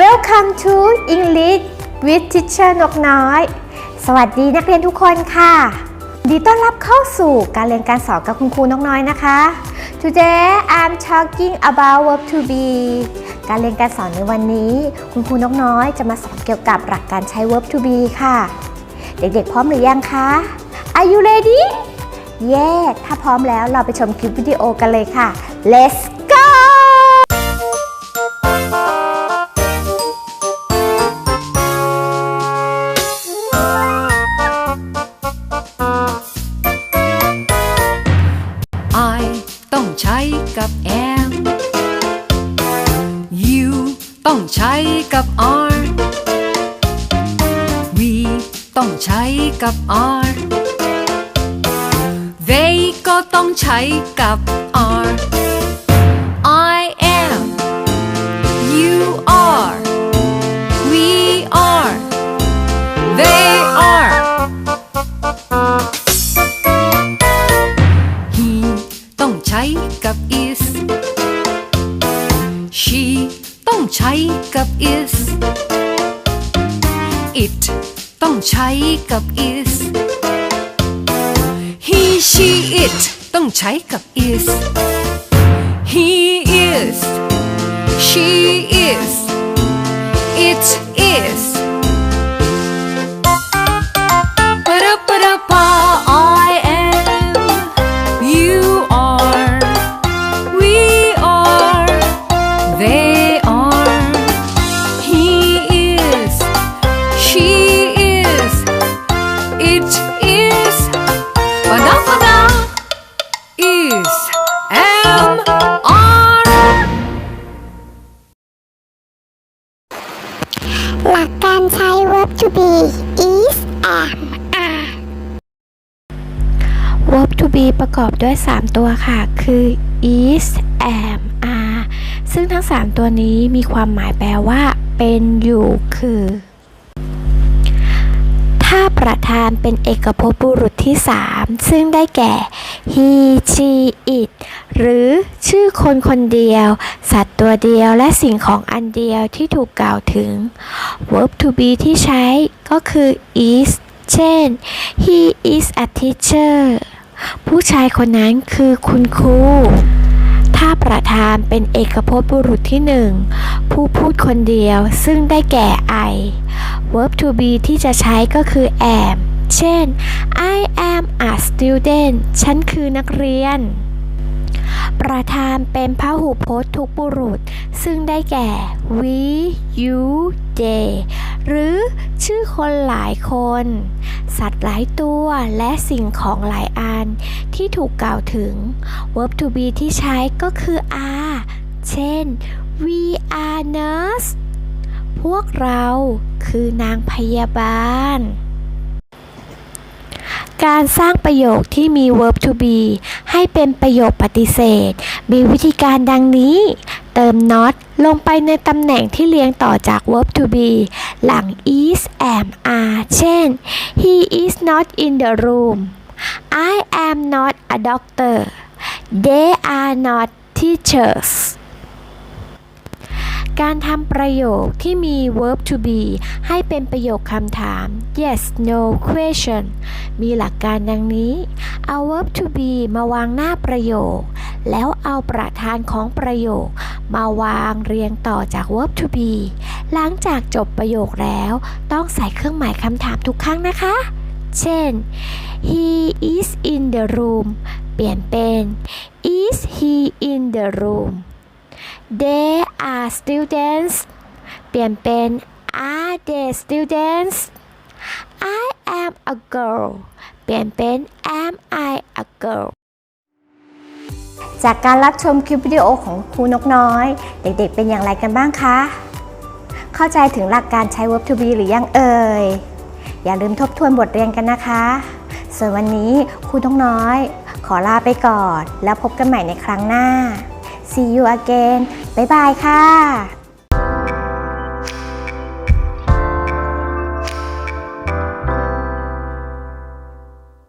Welcome to English with Teacher นกน้อย สวัสดีนักเรียนทุกคนค่ะ ดีต้อนรับเข้าสู่การเรียนการสอนกับคุณครูนกน้อยนะคะ Today I'm talking about verb to be การเรียนการสอนในวันนี้ คุณครูนกน้อยจะมาสอนเกี่ยวกับหลักการใช้ verb to be ค่ะ เด็กๆพร้อมหรือยังคะ Are you ready? Yeah ถ้าพร้อมแล้วเราไปชมคลิปวิดีโอกันเลยค่ะ Let's ใช้กับ am You ต้องใช้กับ are We ต้องใช้กับ are They ก็ต้องใช้กับ are She ต้องใช้กับ is It ต้องใช้กับ is He she it ต้องใช้กับ is He is She is It is หลักการใช้ verb to be is am are verb to be ประกอบด้วย 3 ตัวค่ะ คือ is am are ซึ่งทั้ง 3 ตัวนี้มีความหมายแปลว่า เป็นอยู่คือ ถ้าประธานเป็นเอกภพบุรุษที่ 3 ซึ่งได้แก่ he she it หรือชื่อคนคนเดียว สัตว์ตัวเดียวและสิ่งของอันเดียวที่ถูกกล่าวถึง verb to be ที่ใช้ก็คือ is เช่น he is a teacher ผู้ชายคนนั้นคือคุณครูถ้าประธานเป็นเอกภพบุรุษที่หนึ่งผู้พูดคนเดียวซึ่งได้แก่ I verb to be ที่จะใช้ก็คือ am เช่น I am a student ฉันคือนักเรียน ประธานเป็นพหูพจน์ทุกบุรุษ ซึ่งได้แก่ we you they หรือชื่อคนหลายคน สัตว์หลายตัวและสิ่งของหลายอันที่ถูกกล่าวถึง verb to be ที่ใช้ก็คือ are เช่น we are nurse พวกเราคือนางพยาบาล การสร้างประโยคที่มี verb to be ให้เป็นประโยคปฏิเสธ มีวิธีการดังนี้ เติม not ลงไปในตำแหน่งที่เรียงต่อจาก verb to be หลัง is am are เช่น he is not in the room I am not a doctor they are not teachers การทำประโยคที่มี verb to be ให้เป็นประโยคคำถาม yes no question มีหลักการดังนี้ เอา verb to be มาวางหน้าประโยค แล้วเอาประธานของประโยค มาวางเรียงต่อจาก verb to be หลังจากจบประโยคแล้ว ต้องใส่เครื่องหมายคำถามทุกครั้งนะคะ เช่น he is in the room เปลี่ยนเป็น is he in the room They are students เปลี่ยนเป็น Are they students I am a girl เปลี่ยนเป็น Am I a girl จากการรับชมคลิปวิดีโอของครูนกน้อย เด็กๆเป็นอย่างไรกันบ้างคะ เข้าใจถึงหลักการใช้ verb to be หรือยังเอ่ย อย่าลืมทบทวนบทเรียนกันนะคะ ส่วนวันนี้ครูนกน้อย ขอลาไปก่อน แล้วพบกันใหม่ในครั้งหน้า See you again บ๊ายบายค่ะ